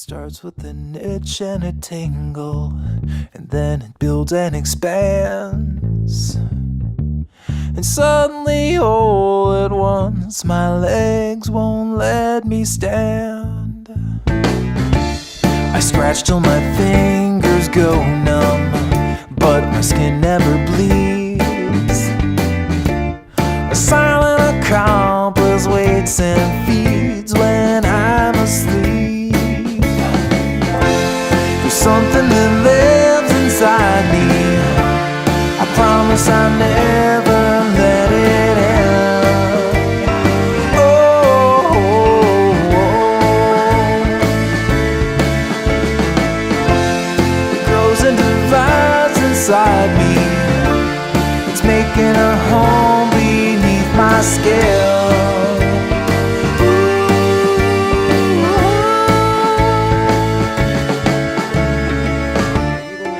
starts with an itch and a tingle, and then it builds and expands. And suddenly, all at once, my legs won't let me stand. I scratch till my fingers go numb, but my skin never inside me. It's making a home beneath my.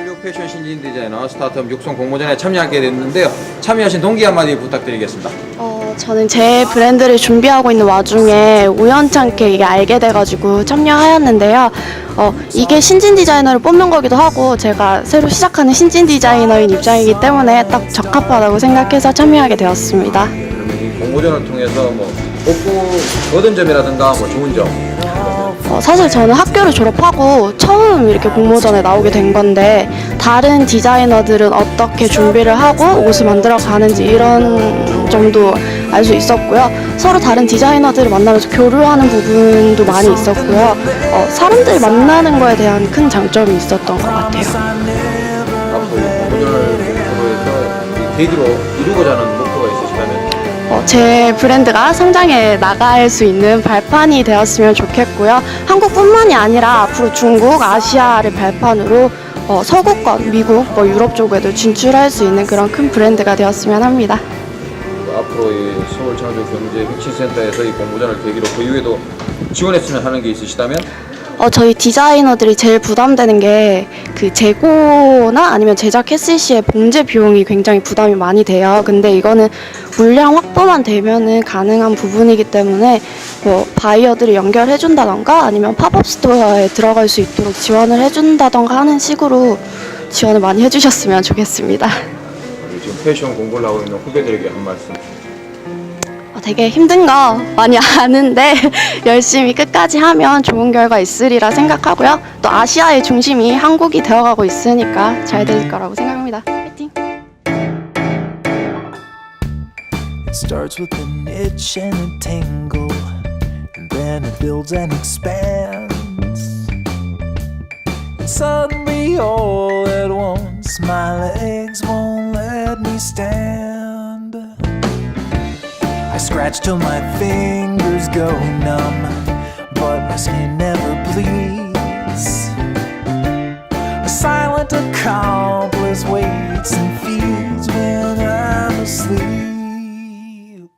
육 패션 신진 디자이너 스타트업 육성 공모전에 참여하게 됐는데요. 참여하신 동기 한마디 부탁드리겠습니다. 어, 저는 제 브랜드를 준비하고 있는 와중에 우연찮게 이게 알게 돼가지고 참여하였는데요. 어, 이게 신진 디자이너를 뽑는 거기도 하고 제가 새로 시작하는 신진 디자이너인 입장이기 때문에 딱 적합하다고 생각해서 참여하게 되었습니다. 공모전을 통해서 뭐 뽑고 얻은 점이라든가 뭐 좋은 점 어, 사실 저는 학교를 졸업하고 처음 이렇게 공모전에 나오게 된 건데 다른 디자이너들은 어떻게 준비를 하고 옷을 만들어 가는지 이런 점도 알 수 있었고요. 서로 다른 디자이너들을 만나면서 교류하는 부분도 많이 있었고요. 어, 사람들 만나는 거에 대한 큰 장점이 있었던 것 같아요. 앞으로 이 공모전을 목표로 해서 이 계기로 이루고자 하는 목표가 있으시다면 어, 제 브랜드가 성장해 나갈 수 있는 발판이 되었으면 좋겠고요. 한국뿐만이 아니라 앞으로 중국, 아시아를 발판으로 어, 서구권, 미국, 뭐 유럽 쪽에도 진출할 수 있는 그런 큰 브랜드가 되었으면 합니다. 뭐 앞으로 이 서울 창조 경제 혁신센터에서 이 공모전을 계기로 그 이후에도 지원했으면 하는 게 있으시다면 어, 저희 디자이너들이 제일 부담되는 게 그 재고나 아니면 제작 했을 시에 봉제 비용이 굉장히 부담이 많이 돼요. 근데 이거는 물량 확보만 되면은 가능한 부분이기 때문에 뭐 바이어들을 연결해 준다던가 아니면 팝업 스토어에 들어갈 수 있도록 지원을 해 준다던가 하는 식으로 지원을 많이 해 주셨으면 좋겠습니다. 우리 지금 패션 공부를 하고 있는 후배들에게 한 말씀 어, 되게 힘든 거 많이 아는데 열심히 끝까지 하면 좋은 결과 있으리라 생각하고요. 또 아시아의 중심이 한국이 되어가고 있으니까 잘 될 거라고 생각합니다. 파이팅! It starts with an itch and a tingle, and then it builds and expands. And suddenly, all at once, my legs won't stand. I scratch till my fingers go numb, but my skin never bleeds. A silent accomplice waits and feeds when I'm asleep.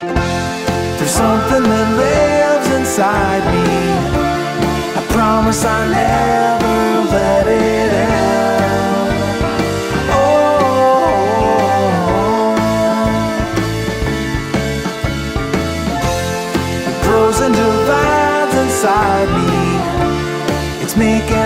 There's something that lives inside me. I promise I'll never let's make it